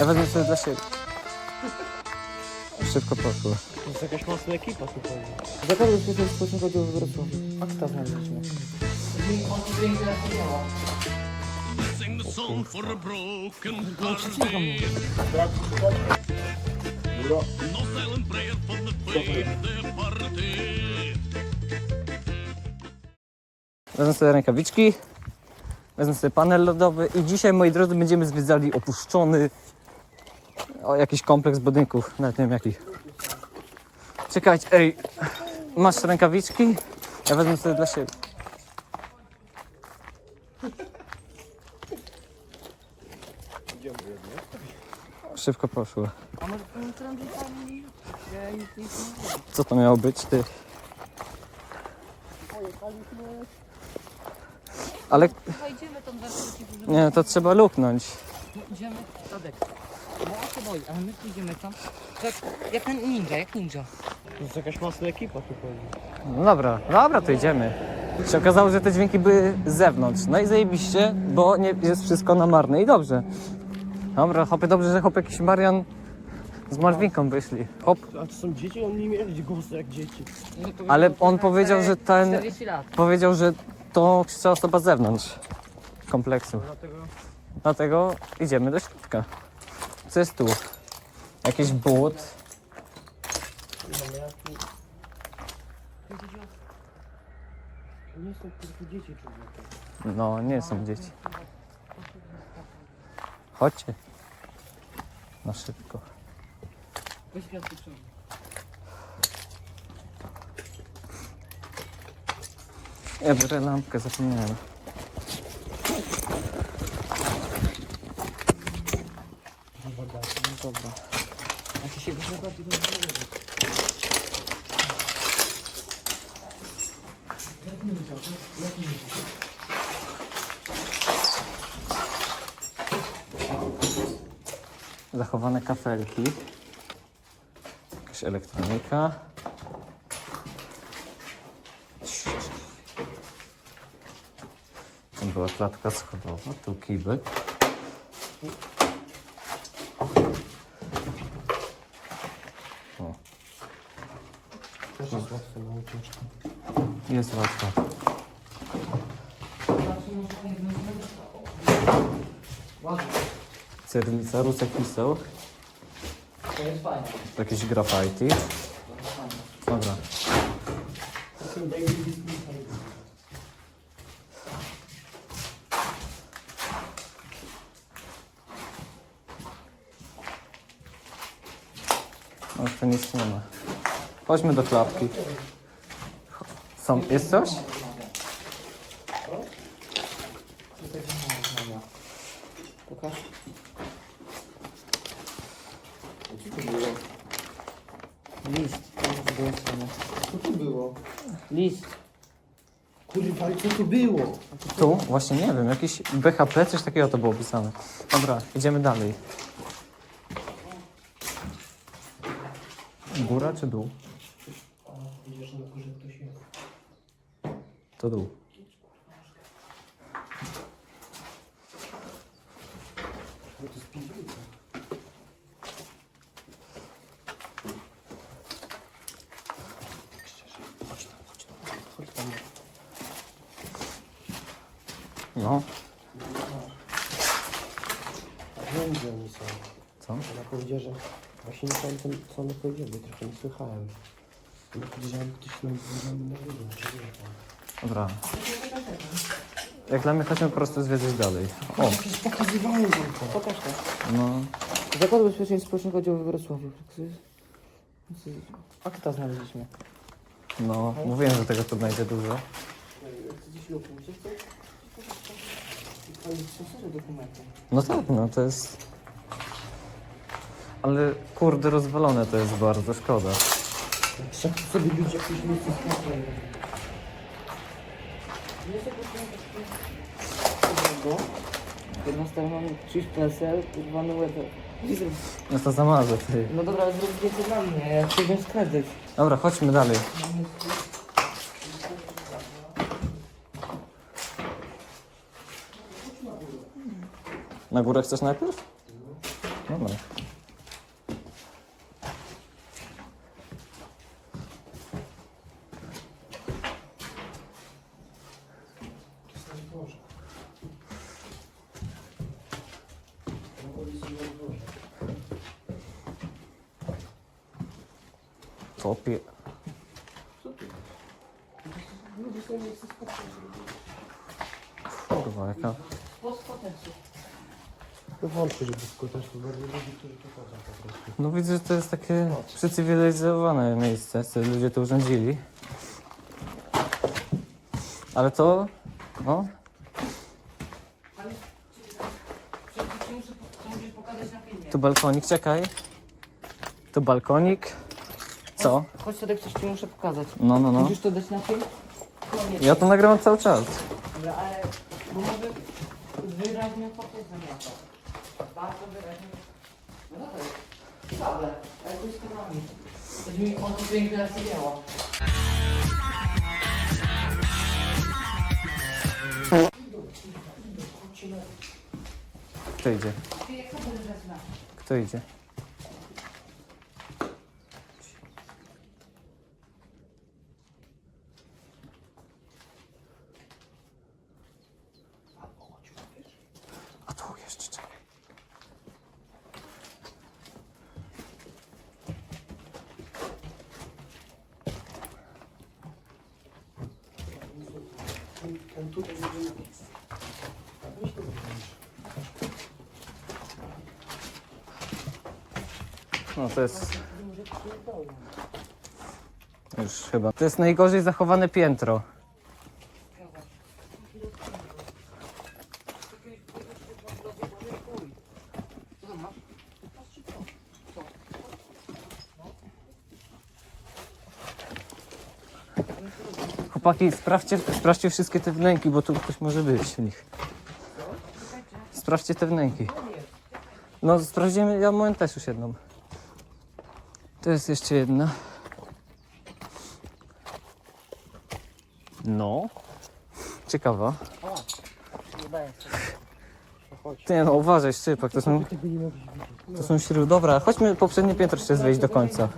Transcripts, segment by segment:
Ja wezmę sobie dla siebie. Szybko poszło. To jest jakaś mocna ekipa tutaj. Zakładu Bezpieczeństwa Społecznego Oddziału w Wrocławiu. Akta znaleźliśmy. Sing the song for a broken hearted. No silent prayer for the faith departed. Wezmę sobie rękawiczki. Wezmę sobie panel lodowy i dzisiaj, moi drodzy, będziemy zwiedzali opuszczony o, jakiś kompleks budynków, nawet nie wiem jaki. Czekajcie, ej, masz rękawiczki? Ja wezmę sobie dla siebie. Szybko poszło. Co to miało być, ty? Ale nie, to trzeba luknąć. Idziemy, Tadek. No on się boi, ale my pójdziemy tam. Tak, jak ten ninja, jak ninja. To jest jakaś mocna ekipa tutaj. No dobra, dobra, to idziemy. Się okazało, że te dźwięki były z zewnątrz. No i zajebiście, bo nie jest wszystko na marne i dobrze. Dobra, hopy, dobrze, że hop jakiś Marian z Marwinką wyszli. Hop, A to są dzieci? On nie mieli głosu jak dzieci. ale on powiedział, że ten, 40 lat. powiedział, że to krzyczała osoba z zewnątrz kompleksu. Dlatego... Dlatego idziemy do środka. Tu? Jakiś but. Nie są tylko dzieci. No, nie są dzieci. Chodźcie. Na szybko. Weź. Ja biorę lampkę, zapomniałem. Dobra. A ty się wychodzi do Zachowane kafelki. Jakaś elektronika. Tam była klatka schodowa, tu kibel. Łatwe na ucieczkę. jest łatwo. Cyrylica, Rusek pisał. To jest fajne. Jakieś ma. Chodźmy do klatki. Są, jest coś? Pokaż. List. Jest z drugiej strony. Co to było? List. Kurwa, ale co to było? Tu? Właśnie nie wiem, jakiś BHP, coś takiego to było pisane. Dobra, idziemy dalej. Góra czy dół? Na górze ktoś jest. To dół. No to jest piwnica. Chodź tam. No, A wiem, gdzie oni są. co? Ona powiedziała, że właśnie nie pamiętam, co. Ona powiedziała, że czy nie tam. Dobra. Jak dla mnie chodźmy po prostu zwiedzać dalej. O, Przecież pokazywałem wam to. Pokaż to. no. Zakładu Bezpieczeństwa Społecznego Oddziału w Wrocławiu. Akta znaleźliśmy. No, mówiłem, że tego tu będzie dużo. Gdzieś to? Ale są serio dokumenty. No tak, no to jest... Ale kurde, rozwalone to jest bardzo, szkoda. Trzeba sobie ludzie jakieś miejsce sprawdzą. Tego. Jedna strona czyś PSL, kurwa numer. No to zamarzę, ty. No dobra, ale zrób zdjęcie dla mnie, ja chcę wziąć kredyt. Dobra, chodźmy dalej. Na górę chcesz najpierw? Dobra. To jest na dworze. Na ulicy na dworze. Co pie... Co ty? Ludzie sobie nie chcą spać. Kurwa, jaka... No wątpię, to bardziej ludzi, którzy tu chodzą po prostu. No widzę, że to jest takie przecywilizowane miejsce, co ludzie tu urządzili. Ale to... No, to musisz pokazać na filmie. tu balkonik, czekaj. Tu balkonik. Co? Chodź Tadek, coś ci muszę pokazać. No, no, no. Musisz to dać na film? Koniecznie. Ja to nagrywam cały czas. Dobra, ale bo może wyraźnie pokazać na to. Bardzo wyraźnie. No to jest. Wcale, ale to jest kamerami. Coś mi o to pięknie nasypiało. Kto idzie? Kto idzie? A tu jeszcze czekaj. Ten, ten tutaj będzie na miejscu. A weź to wyłącz. No to jest... Już chyba. To jest najgorzej zachowane piętro. Chłopaki, sprawdźcie, sprawdźcie wszystkie te wnęki, bo tu ktoś może być w nich. Sprawdźcie te wnęki. No, sprawdzimy, ja moment też jedną. To jest jeszcze jedna. No. Ciekawa. Ty no, uważaj, szczypak, to są, to są śrub. Dobra, chodźmy poprzednie piętro jeszcze zejść do końca.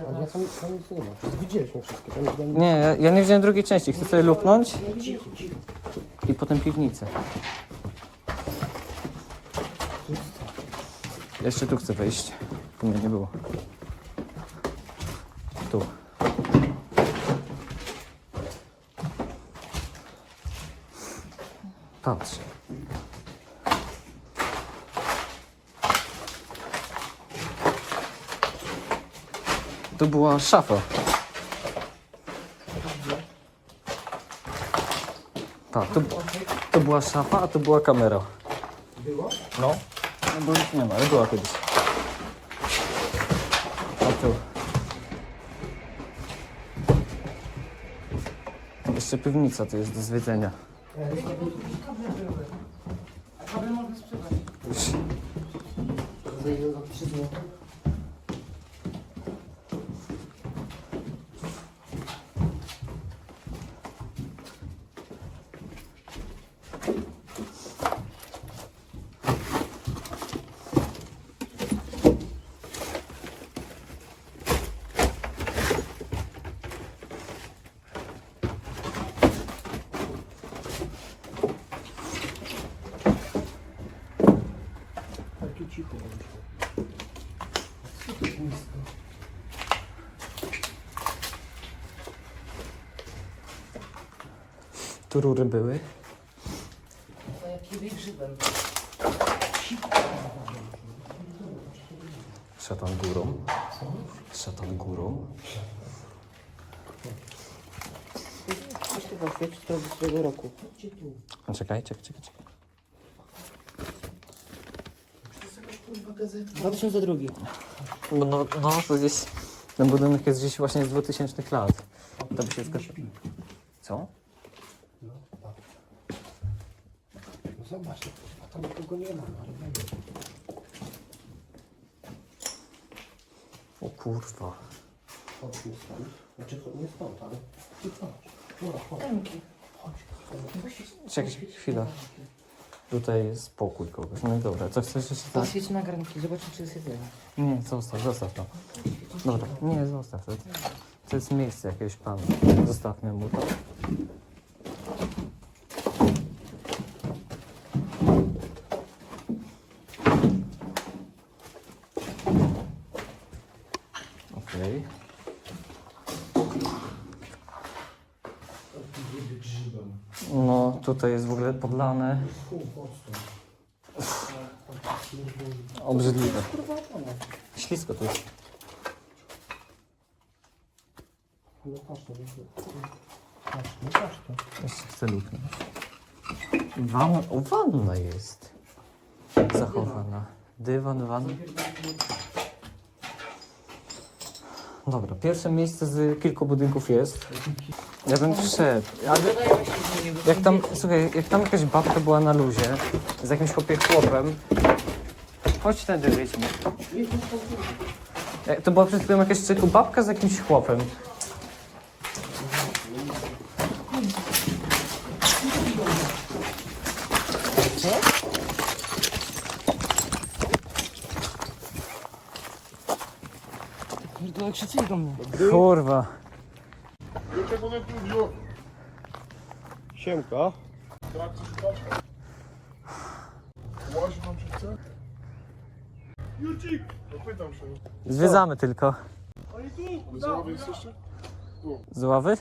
Nie widzieliśmy wszystkie. Ja, ja nie widziałem drugiej części. Chcę sobie lupnąć i potem piwnicę. Jeszcze tu chcę wejść. Tu mnie nie było. Tu. Patrz. Tu była szafa. Tak, tu, tu była szafa, a tu była kamera. Było? No. No bo już nie ma, ale była kiedyś. A tu. Jeszcze piwnica tu jest do zwiedzenia. A kable można sprzedać. Za 3 zł. Cicho. Co to nisko? Tu rury były. To jak kiedyś grzybem. Szatan górą. Szatan górą. Coś świeci z tego roku. Czekaj, czekaj, czekaj. czekaj. To jest jakaś kurwa gazeta. 2002. No, no, no, to gdzieś... Ten budynek jest gdzieś właśnie z 2000 lat. To by się zgadzało. Co? No, tak. No zobacz, no, a tam nikogo nie ma, no ale będzie. O kurwa. Chodźmy stąd. Znaczy cho- nie stąd, ale tu chodź. Dobra, chodź. Temki. Chodź. Czekaj, chwila. Tutaj jest pokój kogoś. No i dobra, co chcesz jeszcze tak? Poświeć na garnki, zobaczyć czy jest jedzenie. Nie, zostaw, zostaw to. Dobra, nie, zostaw to. To jest miejsce jakiegoś pana. Zostawmy mu to. Okej. No, tutaj jest w ogóle podlane. Obrzydliwe. Ślisko tu jest. No patrz, to. Jeszcze chcę luknąć. Wanna jest zachowana. Dywan, wanna. Dobra, pierwsze miejsce z kilku budynków jest. Ja bym wszedł. Ale jak tam, słuchaj, jak tam jakaś babka była na luzie z jakimś chłopem. Chodź tędy, wyjdźmy. Jak To była przed chwilą jakaś babka z jakimś chłopem. Pierdolę, krzyczyli do mnie. Kurwa. Siemka. Łazi nam się chce? Jucik! Pytam się. Zwiedzamy tylko. Oni tu! Ale za ławy jesteście? Z ławy?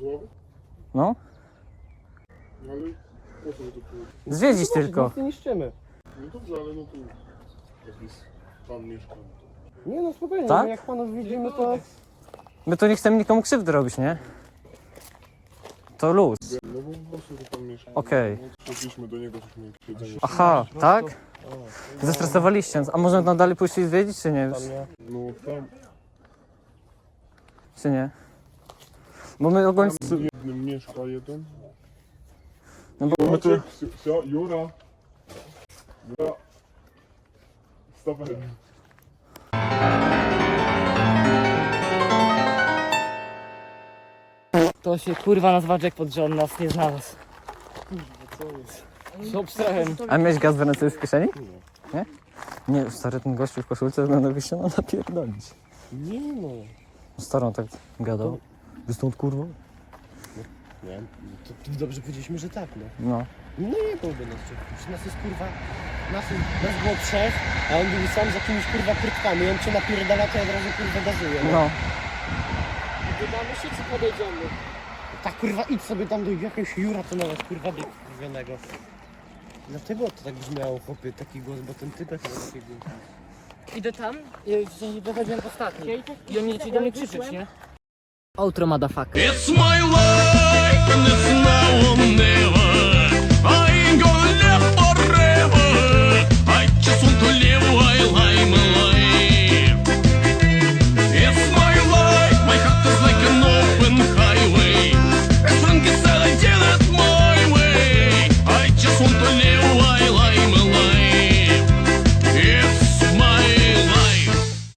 Z ławy? No. No ale tu tu? Zwiedzić tylko. Nic nie niszczymy. No dobrze, ale no tu jakiś pan mieszka. Nie no spokojnie, Tak? No jak panów widzimy to... My tu nie chcemy nikomu krzywdy robić, nie? To luz. No bo po prostu tu pan mieszka. Okej. No, Przyszliśmy do niego, żeśmy siedzenie. Aha, tak? Zestresowaliście. A można tam dalej pójść i zwiedzić, czy nie? Już? No tam Czy nie? Bo my ogólnie... w jednym mieszka jeden. No bo... Maciek, Sy- Sy- Jura, Jura. Stawaj. To się kurwa nazywa Jackpot, że on nas nie znalazł. Co obstrałem. A miałeś gaz w ręce już w kieszeni? Nie. Nie, stary ten gościu w koszulce będę się no napierdolić. Nie no. Starą tak gadał. Wy stąd kurwa? Nie, to, to dobrze powiedzieliśmy, że tak no. No. No nie byłby nas czekać. Nas jest kurwa... Nas, nas było trzech, a on był sam z jakimiś kurwa kurtkami. On cię napierdala, to od razu kurwa gazuje. No. No. Dodamy się czy podejdziemy? Tak kurwa idź sobie tam do jakiegoś Jura, to nawet kurwa bieg kurwionego. Dlatego to tak brzmiało chłopie, taki głos, bo ten typek chyba takiego... Idę tam, ja sensie dochodziłem ostatni. I oni zaczęli do mnie krzyczeć, nie? Outro motherfucker. It's my life and it's now or never.